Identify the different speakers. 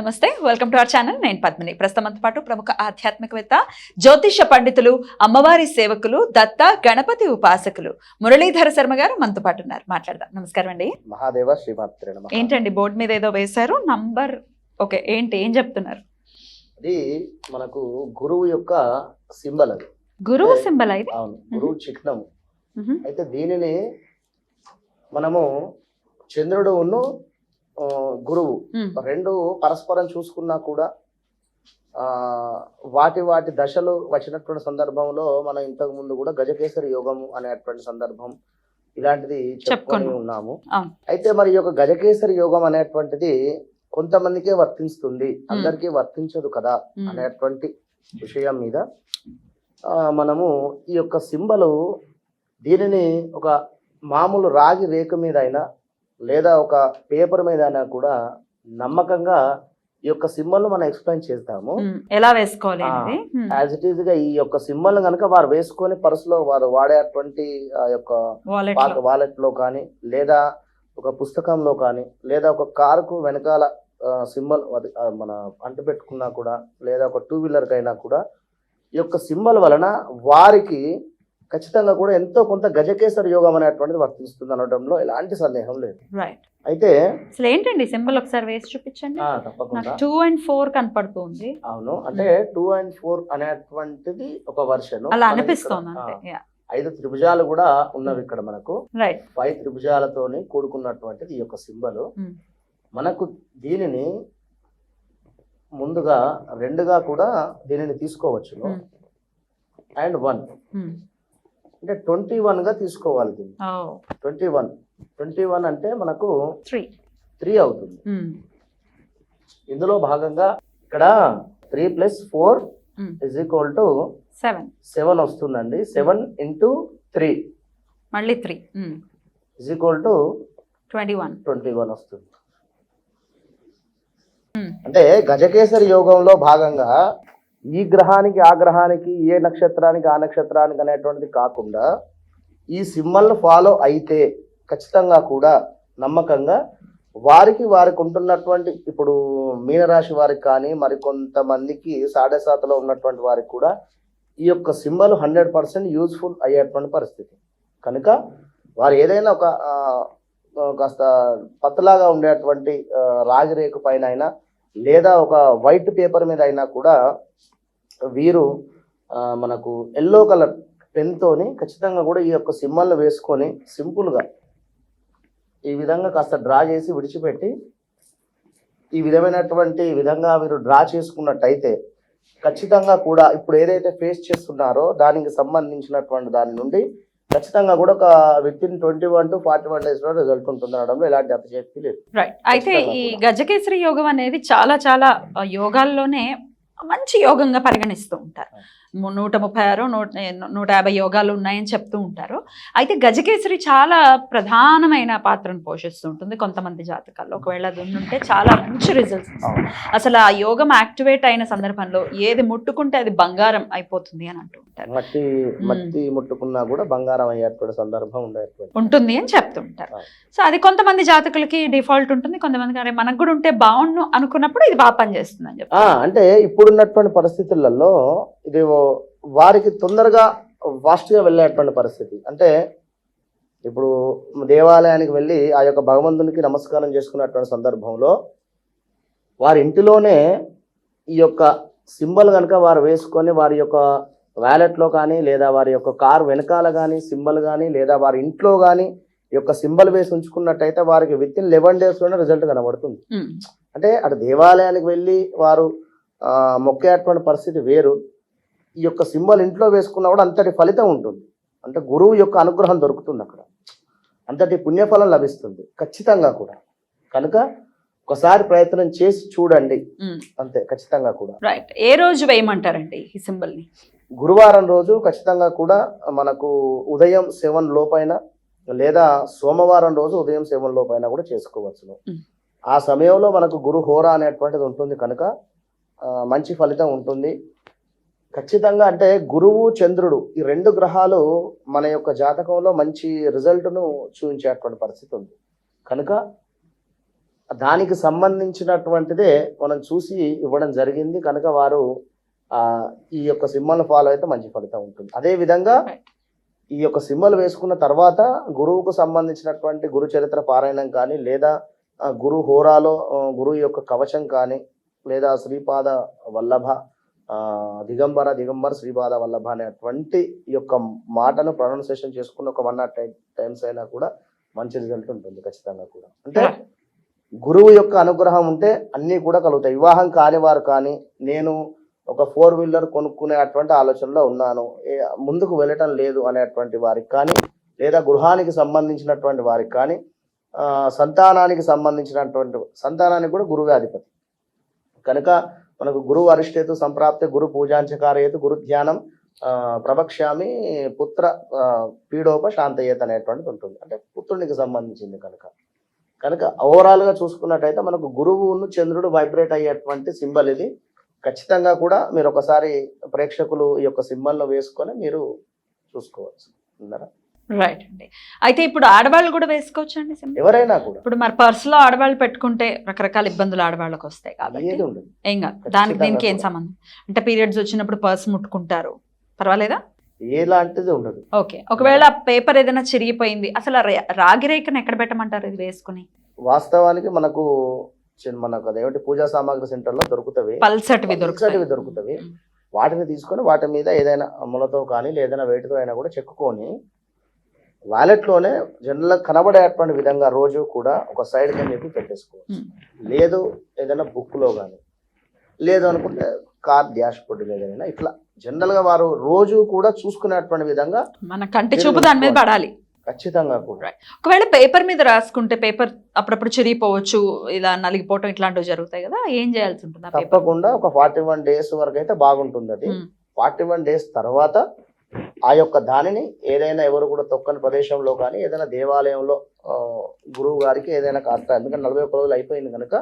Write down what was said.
Speaker 1: నమస్తే welcome to our channel నేను పద్మిని. ప్రస్తుతంతో పాటు ప్రముఖ ఆధ్యాత్మికవేత్త జ్యోతిష పండితులు అమ్మవారి సేవకులు దత్త గణపతి ఉపాసకులు మురళీధర శర్మ గారు మనతో పాటు ఉన్నారు. మాట్లాడదాం. నమస్కారం అండి.
Speaker 2: మహాదేవ శ్రీమాత్రే
Speaker 1: ఏంటండి బోర్డు మీద ఏదో వేశారు నంబర్ ఓకే ఏంటి ఏం చెప్తున్నారు?
Speaker 2: అది మనకు గురువు యొక్క సింబల్ అది.
Speaker 1: గురువు సింబల్
Speaker 2: అవును గురువు చిహ్నము.
Speaker 1: మ్హూ.
Speaker 2: అయితే దీనిని మనము చంద్రుడు ఉన్ను గురువు. రెండు పరస్పరం చూసుకున్నా కూడా ఆ వాటి వాటి దశలు వచ్చినటువంటి సందర్భంలో మనం ఇంతకు ముందు కూడా గజకేసరి యోగము అనేటువంటి సందర్భం ఇలాంటిది చెప్పుకొని. ఉన్నాము. అయితే మరి ఈ యొక్క గజకేసరి యోగం అనేటువంటిది కొంతమందికే వర్తిస్తుంది అందరికీ వర్తించదు కదా. అనేటువంటి విషయం మీద మనము ఈ యొక్క సింబలు దీనిని ఒక మామూలు రాగి రేకు మీద అయినా లేదా ఒక పేపర్ మీద అయినా కూడా నమ్మకంగా ఈ యొక్క సింబల్ మనం ఎక్స్ప్లెయిన్ చేస్తాము.
Speaker 1: ఎలా వేసుకోవాలి.
Speaker 2: యాజ్ ఇట్ ఈస్గా ఈ యొక్క సింబల్ కనుక వారు వేసుకొని పర్సులో వారు వాడేటువంటి ఆ యొక్క
Speaker 1: వాలెట్
Speaker 2: పాత
Speaker 1: లో.
Speaker 2: వాలెట్లో కానీ లేదా ఒక పుస్తకంలో కానీ లేదా ఒక కారుకు వెనకాల సింబల్ మన అంట పెట్టుకున్నా కూడా లేదా ఒక టూ వీలర్ కైనా కూడా ఈ యొక్క సింబల్ వలన వారికి ఖచ్చితంగా కూడా ఎంతో కొంత గజకేసరి యోగం అనేటువంటిది వర్తిస్తుంది అనడంలో ఎలాంటి సందేహం లేదు.
Speaker 1: రైట్
Speaker 2: అయితే
Speaker 1: అసలు ఏంటండి సింబల్ ఒకసారి వేసి చూపించండి?
Speaker 2: తప్పకుండా.
Speaker 1: టూ అండ్ ఫోర్ కనపడుతుంది.
Speaker 2: అవును. అంటే టూ అండ్ ఫోర్ అనేటువంటిది ఒక వర్షన్
Speaker 1: అలా అనిపిస్తోంది
Speaker 2: ఐదు త్రిభుజాలు కూడా ఉన్నవి ఇక్కడ మనకు.
Speaker 1: రైట్
Speaker 2: పై త్రిభుజాలతోని కూడుకున్నటువంటిది ఈ యొక్క సింబల్.
Speaker 1: మ్.
Speaker 2: మనకు దీనిని ముందుగా రెండుగా కూడా దీనిని తీసుకోవచ్చు. And one
Speaker 1: hmm.
Speaker 2: అంటే ట్వంటీ గా తీసుకోవాలి దీన్ని. ట్వంటీ వన్ ట్వంటీ వన్ అంటే మనకు
Speaker 1: త్రీ
Speaker 2: త్రీ అవుతుంది.
Speaker 1: మ్.
Speaker 2: ఇందులో భాగంగా ఇక్కడ three plus four. Is equal to
Speaker 1: seven
Speaker 2: seven వస్తుందండి. సెవెన్ ఇంటూ త్రీ
Speaker 1: మళ్ళీ three
Speaker 2: is equal to
Speaker 1: twenty one
Speaker 2: twenty one వస్తుంది.
Speaker 1: Hmm.
Speaker 2: అంటే గజకేసరి యోగంలో భాగంగా ఈ గ్రహానికి ఆ గ్రహానికి ఏ నక్షత్రానికి ఆ నక్షత్రానికి అనేటువంటిది కాకుండా ఈ సింబల్ ఫాలో అయితే ఖచ్చితంగా కూడా నమ్మకంగా వారికి వారికి ఉంటున్నటువంటి ఇప్పుడు మీనరాశి వారికి కానీ మరి కొంతమందికి సాడే సాతలో ఉన్నటువంటి వారికి కూడా ఈ యొక్క సింబల్ హండ్రెడ్ పర్సెంట్ యూజ్ఫుల్ అయ్యేటువంటి పరిస్థితి. కనుక వారు ఏదైనా ఒక కాస్త పత్తలాగా ఉండేటువంటి ఆ, రాగి రేకు పైన అయినా లేదా ఒక వైట్ పేపర్ మీద అయినా కూడా వీరు మనకు ఎల్లో కలర్ పెన్తోని ఖచ్చితంగా కూడా ఈ యొక్క సింబల్ని వేసుకొని సింపుల్గా ఈ విధంగా కాస్త డ్రా చేసి విడిచిపెట్టి ఈ విధమైనటువంటి విధంగా మీరు డ్రా చేసుకున్నట్టయితే ఖచ్చితంగా కూడా ఇప్పుడు ఏదైతే ఫేస్ చేస్తున్నారో దానికి సంబంధించినటువంటి దాని నుండి ఖచ్చితంగా కూడా ఒక within twenty one to forty one డేస్లో రిజల్ట్ ఉంటుంది అనడంలో ఎలాంటి అతిశక్తి లేదు.
Speaker 1: రైట్ అయితే ఈ. గజకేసరి యోగం అనేది చాలా చాలా యోగాల్లోనే మంచి యోగంగా పరిగణిస్తూ ఉంటారు. నూట ముప్పై ఆరు నూట నూట యాభై యోగాలు ఉన్నాయని చెప్తూ ఉంటారు. అయితే గజకేసరి చాలా ప్రధానమైన పాత్రను పోషిస్తూ ఉంటుంది కొంతమంది జాతకాల్లో. ఒకవేళ అది ఉంటే చాలా మంచి రిజల్ట్స్ అసలు ఆ యోగం యాక్టివేట్ అయిన సందర్భంలో ఏది ముట్టుకుంటే అది బంగారం అయిపోతుంది అని అంటూ ఉంటారు.
Speaker 2: మట్టి మట్టి ముట్టుకున్నా కూడా బంగారం అయ్యేటువంటి సందర్భం
Speaker 1: ఉంటుంది అని చెప్తూ ఉంటారు.
Speaker 2: అవును.
Speaker 1: సో అది కొంతమంది జాతకులకి డిఫాల్ట్ ఉంటుంది కొంతమందికి అరే మనకు కూడా ఉంటే బాగుండు అనుకున్నప్పుడు ఇది బాగా పనిచేస్తుంది అని చెప్తారు
Speaker 2: అంటే ఇప్పుడున్నటువంటి పరిస్థితులలో ఇది ఓ- వారికి తొందరగా ఫాస్ట్గా వెళ్ళేటువంటి పరిస్థితి. అంటే ఇప్పుడు దేవాలయానికి వెళ్ళి ఆ యొక్క భగవంతునికి నమస్కారం చేసుకున్నటువంటి సందర్భంలో వారి ఇంటిలోనే ఈ యొక్క సింబల్ కనుక వారు వేసుకొని వారి యొక్క వ్యాలెట్లో కానీ లేదా వారి యొక్క కార్ వెనకాల కానీ సింబల్ కానీ లేదా వారి ఇంట్లో కానీ ఈ యొక్క సింబల్ వేసి ఉంచుకున్నట్టయితే వారికి విత్ ఇన్ లెవెన్ డేస్లోనే రిజల్ట్ కనబడుతుంది. అంటే అటు దేవాలయానికి వెళ్ళి వారు మొక్కేటువంటి పరిస్థితి వేరు. ఈ యొక్క సింబల్ ఇంట్లో వేసుకున్నా కూడా అంతటి ఫలితం ఉంటుంది. అంటే గురువు యొక్క అనుగ్రహం దొరుకుతుంది అక్కడ. అంతటి పుణ్యఫలం లభిస్తుంది. ఖచ్చితంగా కూడా. కనుక ఒకసారి ప్రయత్నం చేసి చూడండి. అంతే ఖచ్చితంగా కూడా.
Speaker 1: రైట్ ఏ రోజు వేయమంటారండి ఈ సింబల్ని
Speaker 2: గురువారం రోజు ఖచ్చితంగా కూడా మనకు ఉదయం సెవెన్ లోపైన లేదా సోమవారం రోజు ఉదయం సెవెన్ లోపైన కూడా చేసుకోవచ్చును. ఆ సమయంలో మనకు గురు హోరా అనేటువంటిది ఉంటుంది కనుక మంచి ఫలితం ఉంటుంది. ఖచ్చితంగా అంటే గురువు చంద్రుడు ఈ రెండు గ్రహాలు మన యొక్క జాతకంలో మంచి రిజల్ట్ను చూపించేటువంటి పరిస్థితి ఉంది. కనుక దానికి సంబంధించినటువంటిదే మనం చూసి ఇవ్వడం జరిగింది. కనుక వారు ఈ యొక్క సింబల్ని ఫాలో అయితే మంచి ఫలితం ఉంటుంది. అదే విధంగా ఈ యొక్క సింబల్ వేసుకున్న తర్వాత గురువుకు సంబంధించినటువంటి గురు చరిత్ర పారాయణం కానీ లేదా గురు హోరాలో గురువు యొక్క కవచం కానీ లేదా శ్రీపాద వల్లభ దిగంబర దిగంబర శ్రీపాద వల్లభ అనేటువంటి యొక్క మాటను ప్రొనౌన్సియేషన్ చేసుకున్న ఒక వన్ నాట్ టైమ్స్ అయినా కూడా మంచి రిజల్ట్ ఉంటుంది ఖచ్చితంగా కూడా. అంటే గురువు యొక్క అనుగ్రహం ఉంటే అన్నీ కూడా కలుగుతాయి. వివాహం కాని వారు కానీ నేను ఒక ఫోర్ వీలర్ కొనుక్కునేటువంటి ఆలోచనలో ఉన్నాను. ముందుకు వెళ్ళటం లేదు అనేటువంటి వారికి కానీ లేదా గృహానికి సంబంధించినటువంటి వారికి కానీ సంతానానికి సంబంధించినటువంటి సంతానానికి కూడా గురువే అధిపతి. కనుక మనకు గురువు అరిష్టేతు సంప్రాప్తి గురు పూజాంచకారయేతు గురు ధ్యానం ప్రభక్ష్యామి పుత్ర పీడోప శాంతయేత అనేటువంటిది ఉంటుంది. అంటే పుత్రునికి సంబంధించింది కనుక. కనుక ఓవరాల్గా చూసుకున్నట్టయితే మనకు గురువును చంద్రుడు వైబ్రేట్ అయ్యేటువంటి సింబల్ ఇది. ఖచ్చితంగా కూడా మీరు ఒకసారి ప్రేక్షకులు ఈ యొక్క సింబల్ను వేసుకొని మీరు చూసుకోవచ్చు. అందరూ
Speaker 1: రైట్ అండి. అయితే ఇప్పుడు ఆడవాళ్ళు కూడా వేసుకోవచ్చు అండి
Speaker 2: ఎవరైనా కూడా.
Speaker 1: ఇప్పుడు మరి పర్స్లో ఆడవాళ్ళు పెట్టుకుంటే రకరకాల ఇబ్బందులు ఆడవాళ్ళకి వస్తాయి కాబట్టి. ఏం కాదు. దానికి దీనికి ఏం. సంబంధం? అంటే పీరియడ్స్ వచ్చినప్పుడు పర్స్ ముట్టుకుంటారు. పర్వాలేదా?
Speaker 2: ఎలాంటిది ఉండదు.
Speaker 1: ఓకే. ఒకవేళ పేపర్ ఏదైనా చిరిగిపోయింది అసలు రాగి రేఖను ఎక్కడ పెట్టమంటారు ఇది వేసుకుని?
Speaker 2: వాస్తవానికి మనకు మనకు అదేమిటి పూజా సామాగ్రి సెంటర్లో దొరుకుతవి.
Speaker 1: పల్సటివి దొరుకుతాయి.
Speaker 2: దొరుకుతవి. వాటిని తీసుకొని వాటి మీద ఏదైనా అమ్ములతో కానీ లేదైనా వేటితో అయినా కూడా చెక్కుకొని wallet లోనే జనరల్ కనబడేటువంటి విధంగా రోజు కూడా ఒక సైడ్ చెప్పి పెట్టేసుకోవచ్చు. లేదు ఏదైనా book లో కానీ లేదు అనుకుంటే కార్ డాష్ బోర్డు ఏదైనా ఇట్లా జనరల్గా వారు రోజు కూడా చూసుకునేటువంటి విధంగా
Speaker 1: మన కంటి చూపు దాని మీద పడాలి.
Speaker 2: ఖచ్చితంగా కూడా.
Speaker 1: ఒకవేళ పేపర్ మీద రాసుకుంటే పేపర్ అప్పుడప్పుడు చిరిగిపోవచ్చు ఇలా నలిగిపోవటం ఇట్లాంటివి జరుగుతాయి కదా ఏం చేయాల్సి ఉంటుంది
Speaker 2: తప్పకుండా ఒక ఫార్టీ వన్ డేస్ వరకు అయితే బాగుంటుంది అది. ఫార్టీ వన్ డేస్ తర్వాత ఆ యొక్క దానిని ఏదైనా ఎవరు కూడా తొక్కని ప్రదేశంలో కానీ ఏదైనా దేవాలయంలో గురువు గారికి ఏదైనా కాస్త ఎందుకంటే నలభై ఒక్క రోజులు అయిపోయింది కనుక